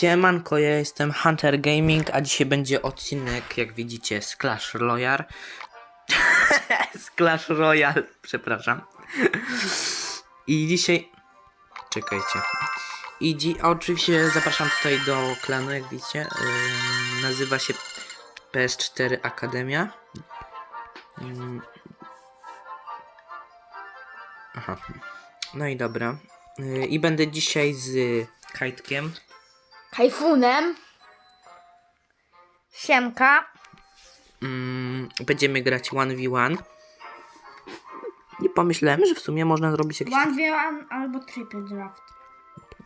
Siemanko, ja jestem Hunter Gaming, a dzisiaj będzie odcinek, jak widzicie, z Clash Royale. z Clash Royale, przepraszam. I dzisiaj... Czekajcie. I dzi... oczywiście zapraszam tutaj do klanu, jak widzicie. Ym, nazywa się PS4 Akademia. Ym. Aha. No i dobra. Y, I będę dzisiaj z Kajtkiem. Kajfunem. Siemka. Mm, będziemy grać 1v1. I pomyślałem, że w sumie można zrobić jakiś One v one albo triple draft.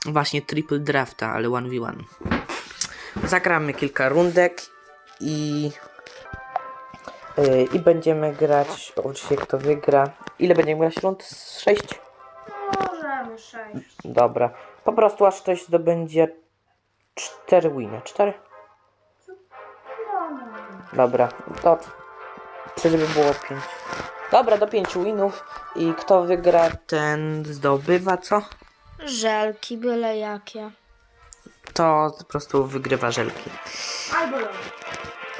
właśnie triple drafta, ale 1v1. Zagramy kilka rundek i yy, i będziemy grać, oczywiście kto wygra. Ile będziemy grać rund? 6? Możemy sześć. Dobra. Po prostu aż ktoś zdobędzie 4 winy. 4? Dobra, to czy żeby było 5. Dobra, do 5 winów i kto wygra, ten zdobywa co? Żelki byle jakie. To po prostu wygrywa żelki. Albo lody.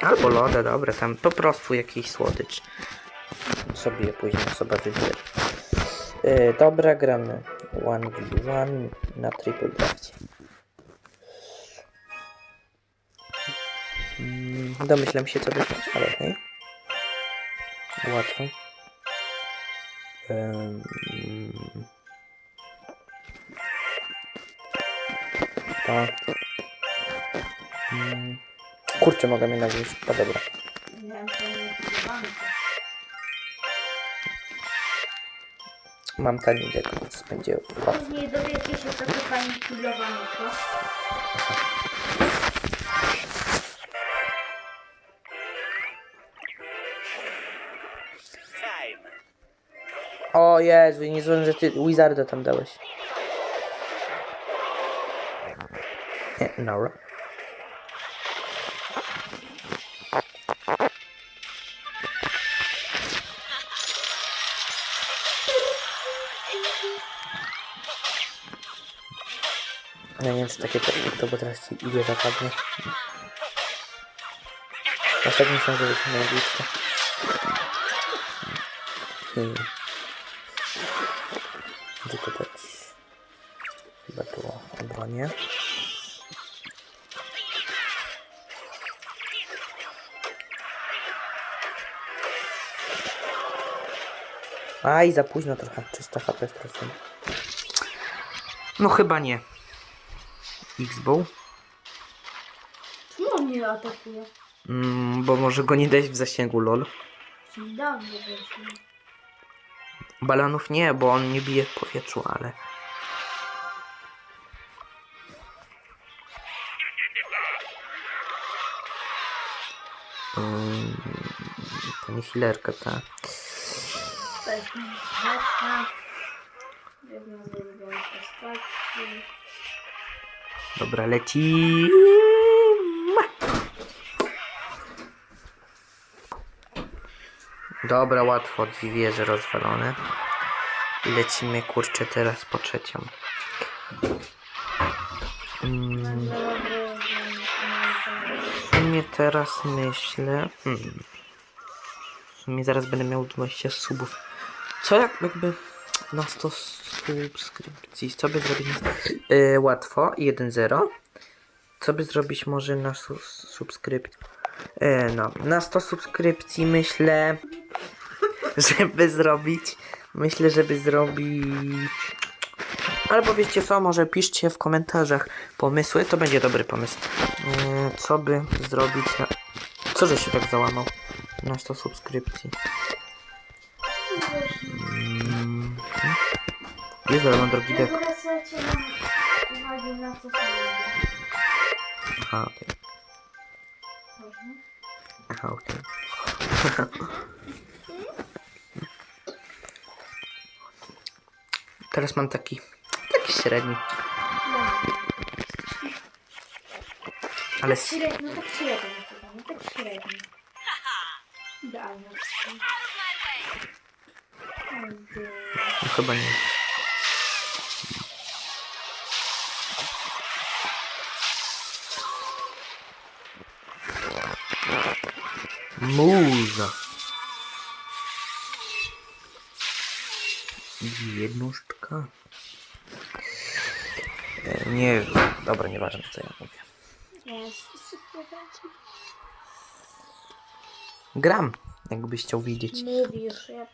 Albo lodę, dobra, tam po prostu jakiś słodycz. Sobie później osoba wybierze. Yy, dobra, gramy 1v1 na triple drafcie. Mm, domyślam się co wygrać, ale okej. Łatwo. Ym, tak. Mm, Kurczę, mogę mnie nawrócić. No dobra. Mam tani dek, więc będzie łatwo. Później dowiecie się, co to manipulowanie, to. O Jezu, nie złożę, że ty Wizarda tam dałeś. Nora. Ja nie wiem, czy takie to, bo teraz ci idzie zapadnie. Aż tak myślę, że będzie miał blisko. Hmm. Aj, za późno trochę. 300 HP straciłem. No chyba nie. X-Bow? Czemu on mnie atakuje? Mm, bo może go nie dać w zasięgu, lol. Dawno. Balonów nie, bo on nie bije w powietrzu, ale... To nie healerka, ta. Weźmy rzeczna. Jedna z ulubionych postaci. Dobra, leci. Dobra, łatwo, dwie wieże rozwalone. Lecimy, kurczę, teraz po trzecią. W sumie teraz myślę... Hmm, w sumie zaraz będę miał 20 subów. Co jak jakby na 100 subskrypcji? Co by zrobić? Yy, łatwo, 1-0. Co by zrobić może na su subskrypcji? Yy, no, na 100 subskrypcji myślę, żeby zrobić, myślę, żeby zrobić... Albo wiecie co, może piszcie w komentarzach pomysły, to będzie dobry pomysł. Yy, co by zrobić na... Co, że się tak załamał? Na 100 subskrypcji. Jezu, ale mam drogi dek. Teraz słuchajcie, mam uwagi na co sobie. Aha, okej. Można? Aha, okej. Teraz mam taki, taki średni. Ale s- Średnio, no tak średnio chyba, no tak średnio. Idealnie. no, chyba nie. Muza. Jednostka. E, Nie, dobra, nieważne co ja mówię. Jest. Gram, jakbyś chciał widzieć. Mówisz, ja...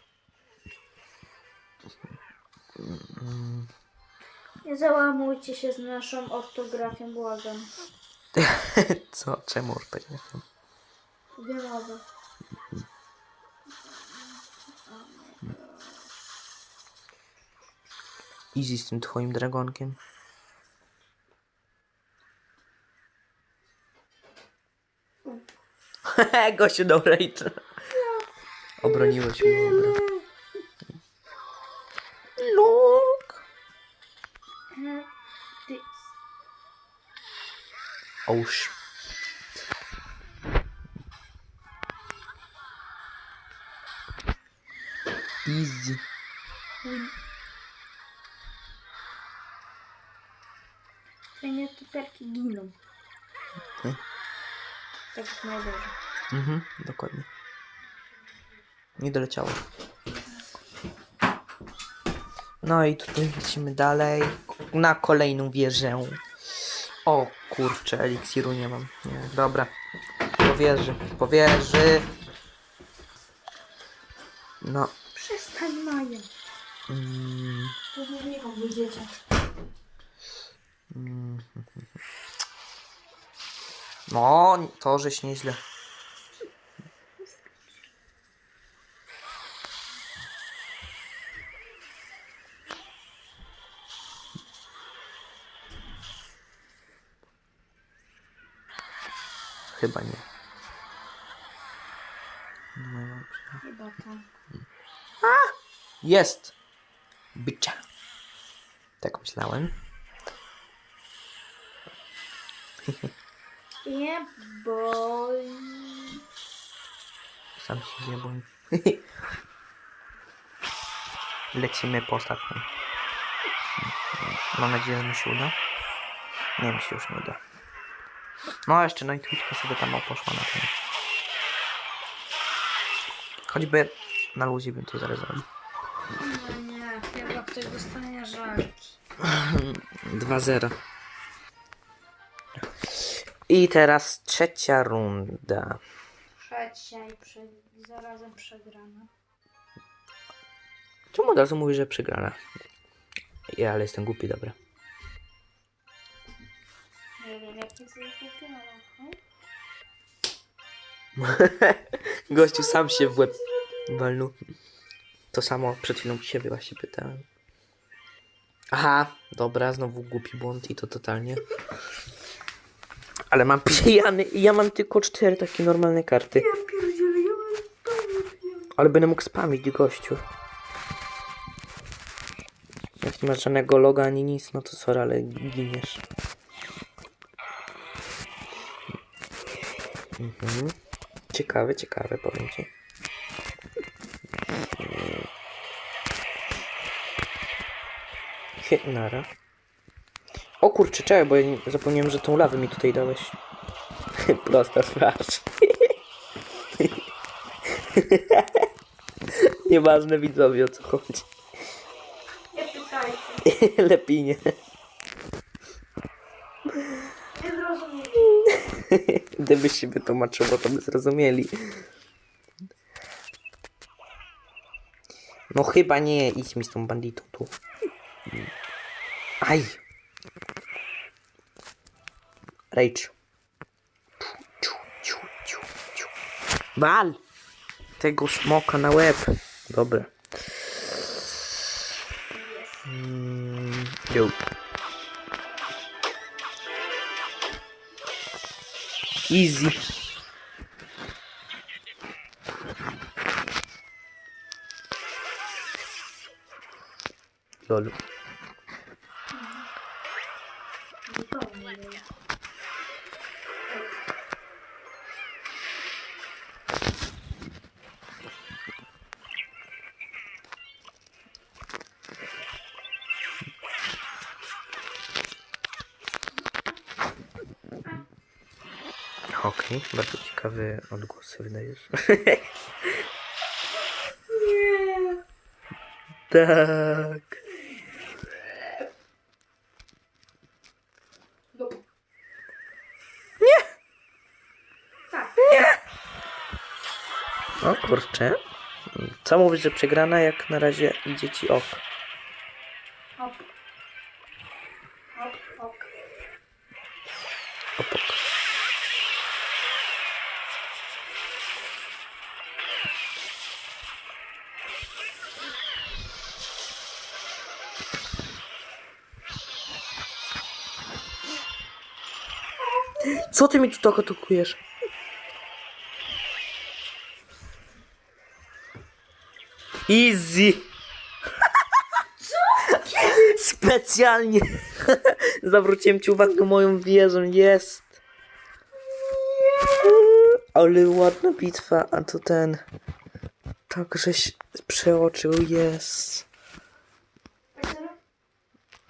Nie załamujcie się z naszą ortografią, błagam. Co? Czemu ortografia? Wielowe. Easy z tym twoim dragonkiem. Gościu, dobra i Obroniłeś mnie, dobra. Look! Ty. Oż. Jak najgorzej. Mhm, dokładnie. Nie doleciało. No i tutaj lecimy dalej. Na kolejną wieżę. O kurczę, eliksiru nie mam. Nie, dobra. Po wieży, po wieży. No. Przestań Maja. Mm, To nie wyjdziecie. No, to żeś nieźle. Chyba nie. No, dobrze. Chyba tak. Jest! Bycia. Tak myślałem. Nie boj. Sam się nie boję. Lecimy po ostatnim. Mam nadzieję, że mi się uda. Nie, mi się już nie uda. No, a jeszcze Nightwitka sobie tam poszła na ten. Choćby na luzie bym to zaraz zrobił. No nie, chyba ktoś dostanie żalki. 2-0. I teraz trzecia runda. Trzecia i prze... zarazem przegrana. Czemu od razu mówisz, że przegrana? Ja, ale jestem głupi, dobra. Nie wiem, jak jest jej kupiona. Gościu sam się w łeb walnął. To samo przed chwilą ciebie właśnie pytałem. Aha, dobra, znowu głupi błąd i to totalnie. Ale mam pijany i ja mam tylko cztery takie normalne karty. Ja pierdzielę, ja mam Ale będę mógł spamić gościu. Jak nie masz żadnego loga ani nic, no to sorry, ale giniesz. Mhm. Ciekawe, ciekawe, powiem ci. Nara. O kurczę, czekaj, bo ja zapomniałem, że tą lawę mi tutaj dałeś. Prosta twarz. Nieważne widzowie o co chodzi. Nie. Lepiej nie. Nie zrozumiem. Gdybyś się wytłumaczyło, to by zrozumieli. No chyba nie, idź mi z tą banditą tu. Aj! Ciu. Wal! Tego smoka na łeb. Dobra. Mm, yo. Easy. Lolu. Nie. Okej, bardzo ciekawy odgłos wydajesz. Nie. tak. Nie. Tak. O kurczę. Co mówisz, że przegrana, jak na razie idzie ci ok. Co ty mi tu tak atakujesz? Easy! Specjalnie zawróciłem ci uwagę moją wieżą, jest! Ale ładna bitwa, a to ten... Tak, żeś przeoczył, jest.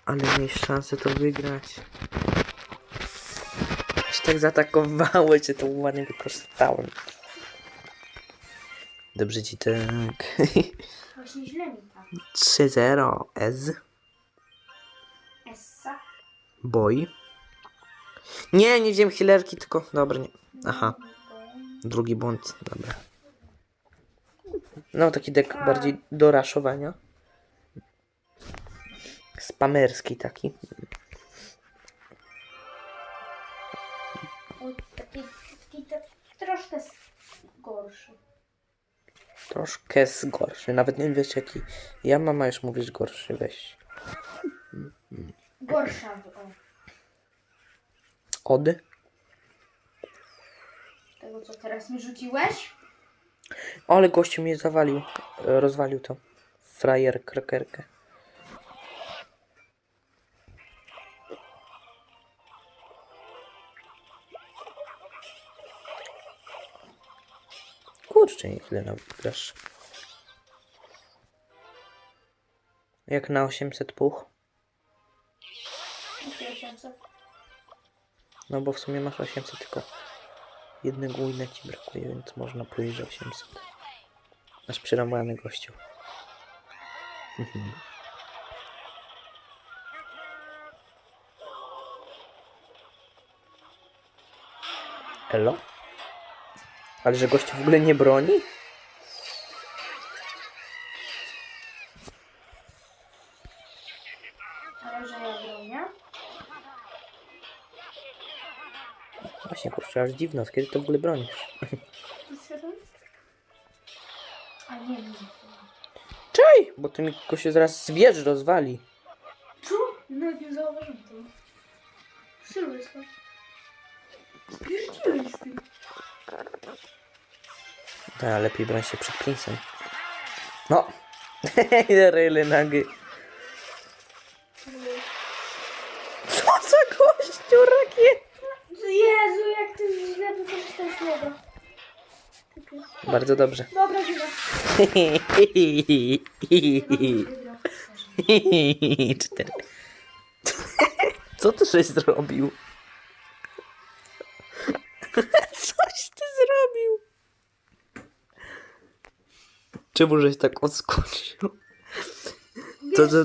Ale miałeś szansę to wygrać. Się tak zaatakowałeś, że to ładnie wykorzystałem. Dobrze ci tak. Właśnie źle mi tam. 3-0 S. Essa. Boy. Nie, nie wziąłem healerki, tylko... Dobra, nie. Aha, drugi błąd, dobra. No, taki dek bardziej do raszowania. Spamerski taki. Troszkę gorszy. Troszkę jest gorszy. Nawet nie wiesz jaki. Ja mama już mówisz gorszy, weź. Gorsza. O, Od? tego co teraz mi rzuciłeś. Ale gościu mnie zawalił. E, Rozwalił to. Frajer krakerkę. Kurczę, ile nam grasz. Jak na 800 puch? Jakie 800? No bo w sumie masz 800 tylko jednego wina ci brakuje, więc można powiedzieć, że 800. Masz przerąbany gościu. Elo? Ale że gościu w ogóle nie broni? Ale że ja bronię. Właśnie kurczę, aż dziwno, kiedy to w ogóle bronisz? A nie, nie. Bo ty mi się zaraz z wieży rozwali. Co? Nawet nie zauważyłem tego. Sylwester. Pierdzielaj z. Tak, lepiej broń się przed princem. No! Ryle nagy. Co za gościu rakiet? Jezu, jak ty źle wykorzystałeś niego. Bardzo dobrze. Dobra, źle. Cztery. Co ty żeś zrobił? Coś ty zrobił. Czemu żeś tak odskoczył? To, to,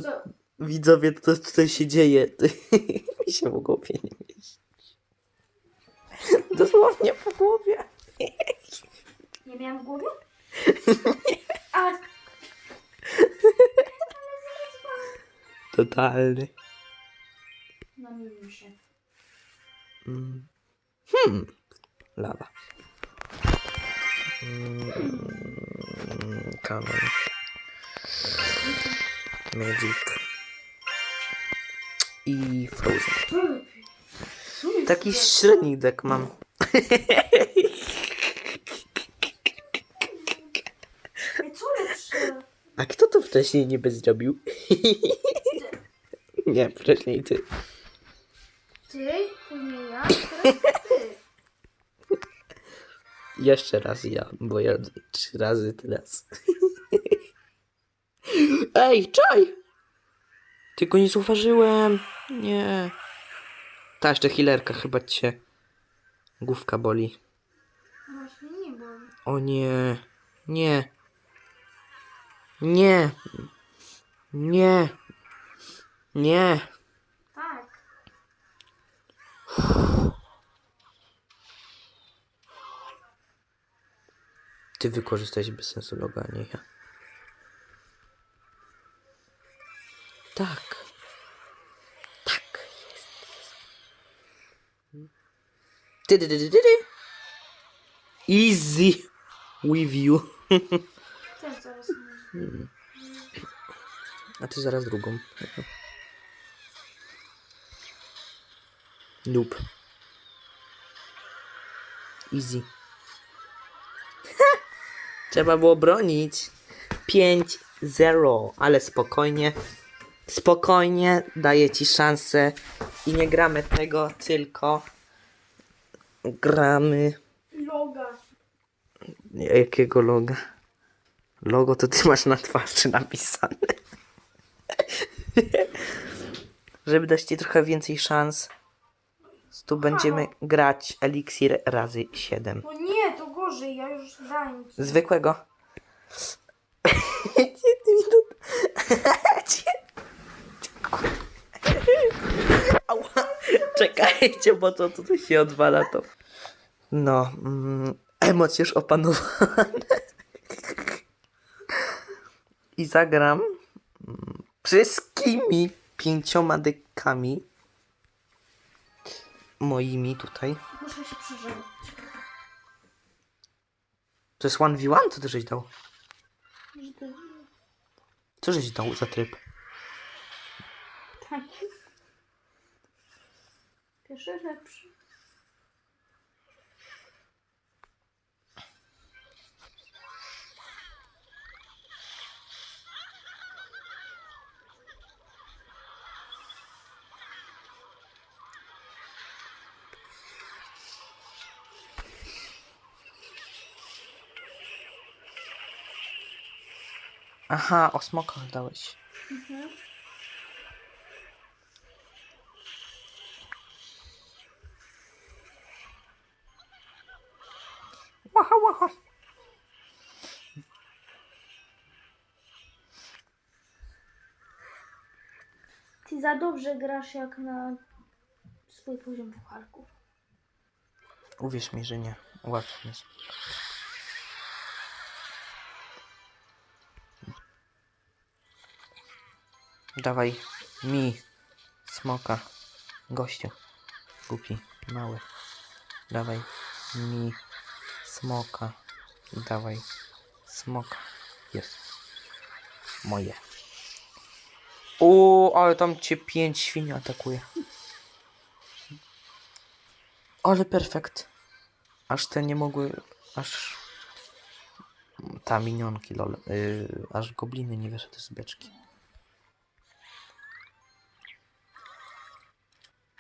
widzowie, to co tutaj się dzieje? Mi się w głowie nie mieści. Dosłownie po głowie. Nie miałam w głowie? A, Totalny. Taki średni deck mam. Ej, co lepsze? A kto to wcześniej niby zrobił? Nie, wcześniej ty. Ty, później ja, teraz ty. Jeszcze raz ja, bo ja trzy razy teraz. Ej, czaj! Tylko nie zauważyłem. Nie. Ta jeszcze healerka chyba cię Główka boli. Właśnie nie boli. O nie. Nie. Nie. Nie. Nie. Tak. Ty wykorzystałeś bez sensu loga, nie ja. Tak, jest, jest. Ty, ty, ty, ty, ty, ty. Easy with you. Też zaraz. A ty zaraz drugą. Noob. Easy. Trzeba było bronić. 5-0, ale spokojnie. Spokojnie, daję ci szansę. I nie gramy tego, tylko gramy. Loga. Jakiego loga? Logo to ty masz na twarzy napisane. Żeby dać ci trochę więcej szans, tu będziemy grać eliksir razy 7. No nie, to gorzej, ja już dałem ci. Zwykłego. Nie, ty mi to... Ała. Czekajcie, bo to tutaj się odwala to. No, mm, emocje już opanowane. I zagram mm, wszystkimi pięcioma dekami moimi tutaj. Muszę się przeżyć. To jest 1v1? Co ty żeś dał? Co żeś dał za tryb? Tak. Lepszy. Aha, o smokach dałeś. Mhm. Za dobrze grasz jak na swój poziom pucharków. Uwierz mi, że nie. Łatwo jest. Dawaj mi smoka. Gościu. Głupi. Mały. Dawaj mi smoka. Dawaj smoka. Jest. Moje. O, ale tam cię pięć świni atakuje. Ale perfekt. Aż te nie mogły. Aż. Ta minionki, lol. Yy, aż gobliny nie wyszedły z beczki.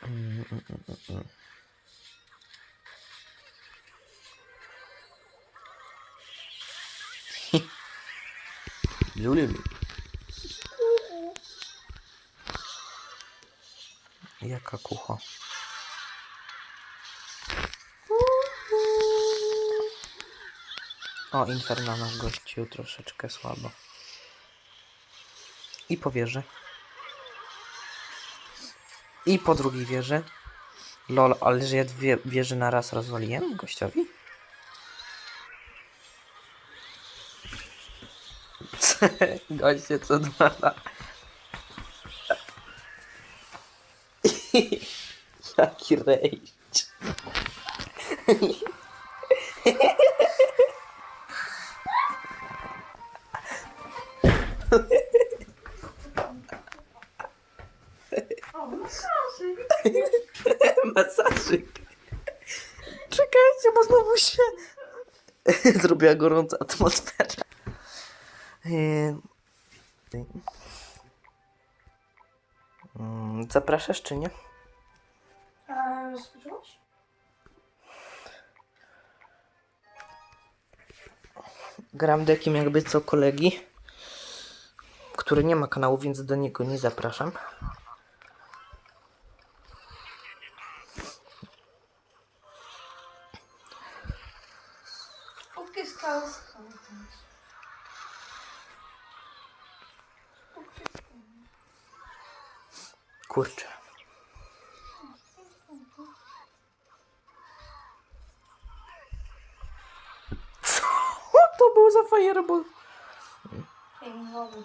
Mm, mm, mm, mm, mm. Jaka kucha. O, Inferno nasz gościu troszeczkę słabo. I po wieży. I po drugiej wieży. Lol, ale że ja dwie wieże na raz rozwaliłem gościowi? Goście co dwa lata. Jaki rage. O. Masażyk. Czekajcie, bo znowu się zrobiła gorąca atmosfera. Yy, mm, Zapraszasz czy nie? A rozpoczęłaś? Gram dekiem jakby co kolegi, który nie ma kanału, więc do niego nie zapraszam. Kurczę. To był za fireball? Filmowy.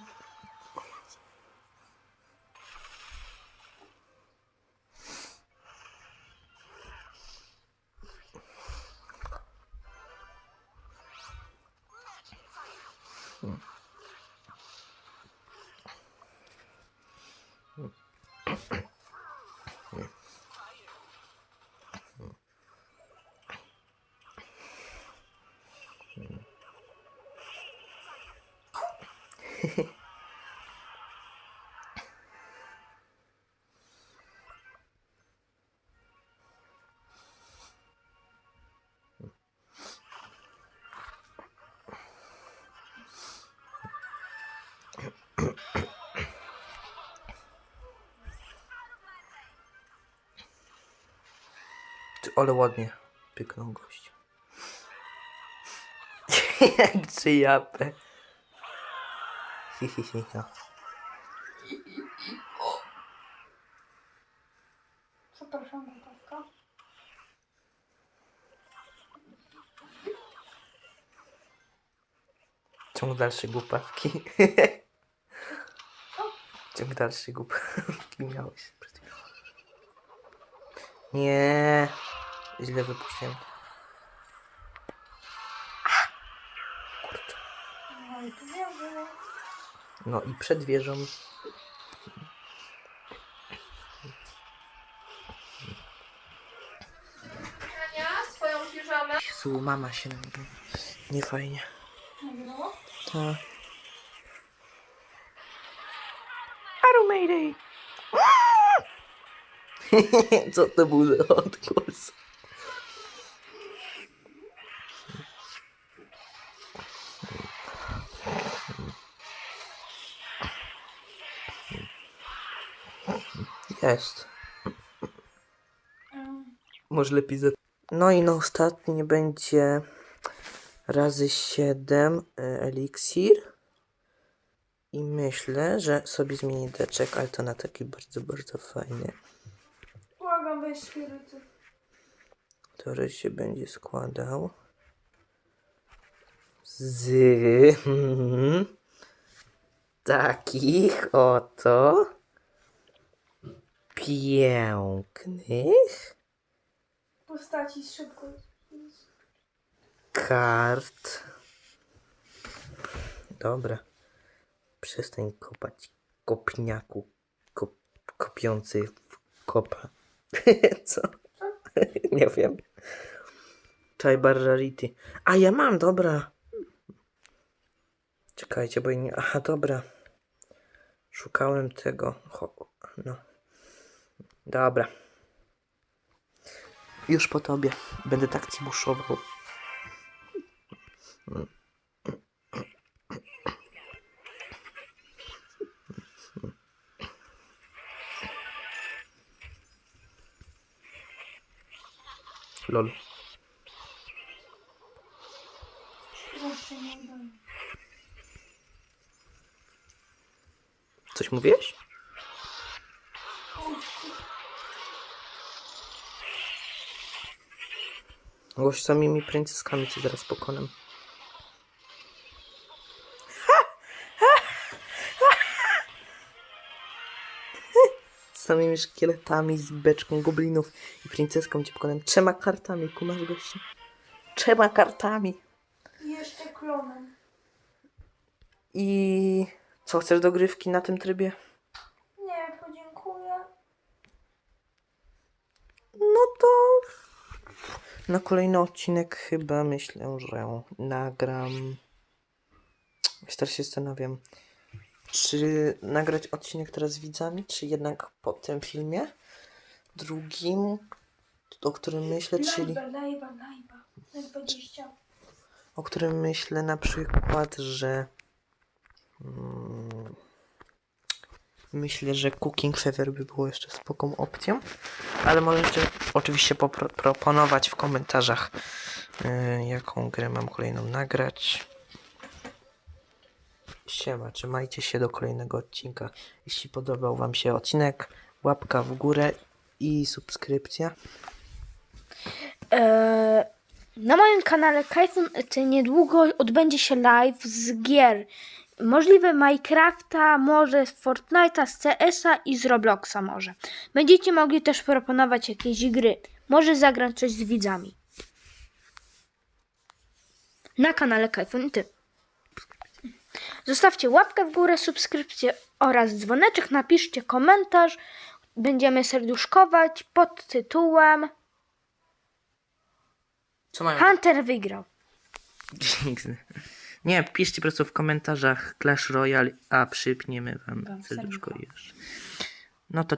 Ale ładnie pyknął gość. Czy japę. Hi, hi, hi, no. Przepraszam, gotówka. Ciąg dalszy głupawki. Ciąg dalszy głupawki miałeś. Nie. Źle wypuściłem. Kurczę. No i. No przed wieżą. Jezu, mama się nagrywa. Nie fajnie. Tak. Aru Mayday! Co to był za odgłos? Jest. Mm. Może lepiej za... No i na ostatnie będzie razy 7 eliksir. I myślę, że sobie zmienię deczek, ale to na taki bardzo, bardzo fajny, Błagam, weź który się będzie składał z takich oto pięknych Postaci szybko. kart. Dobra. Przestań kopać kopniaku. Kop, kopiący w kopa. Co? Nie wiem. Czaj Rarity. A ja mam, dobra. Czekajcie, bo nie. Aha, dobra. Szukałem tego. No. Dobra. Już po tobie. Będę tak ci buszował. Lol. Coś mówiłeś? Gość samymi princeskami cię zaraz pokonam. Samymi szkieletami, z beczką goblinów i princeską cię pokonam. Trzema kartami, kumasz gościu? Trzema kartami. I jeszcze klonem. I co, chcesz dogrywki na tym trybie? Nie, podziękuję. No to na kolejny odcinek chyba myślę, że nagram. Teraz się zastanawiam, czy nagrać odcinek teraz z widzami, czy jednak po tym filmie drugim, o którym myślę, czyli live'a. Na 20. o którym myślę na przykład, że mm, myślę, że Cooking Feather by było jeszcze spoko opcją, ale możecie oczywiście proponować w komentarzach E, jaką grę mam kolejną nagrać. Siema, trzymajcie się do kolejnego odcinka. Jeśli podobał Wam się odcinek, łapka w górę i subskrypcja. Eee, na moim kanale Kajfun ty niedługo odbędzie się live z gier. Możliwe Minecrafta, może z Fortnite'a, z CS-a i z Robloxa może. Będziecie mogli też proponować jakieś gry. Może zagrać coś z widzami. Na kanale Kajfun ty. Zostawcie łapkę w górę, subskrypcję oraz dzwoneczek. Napiszcie komentarz. Będziemy serduszkować pod tytułem Co mają? Hunter wygrał. Nie, piszcie po prostu w komentarzach Clash Royale, a przypniemy Wam Wam serduszko już. No to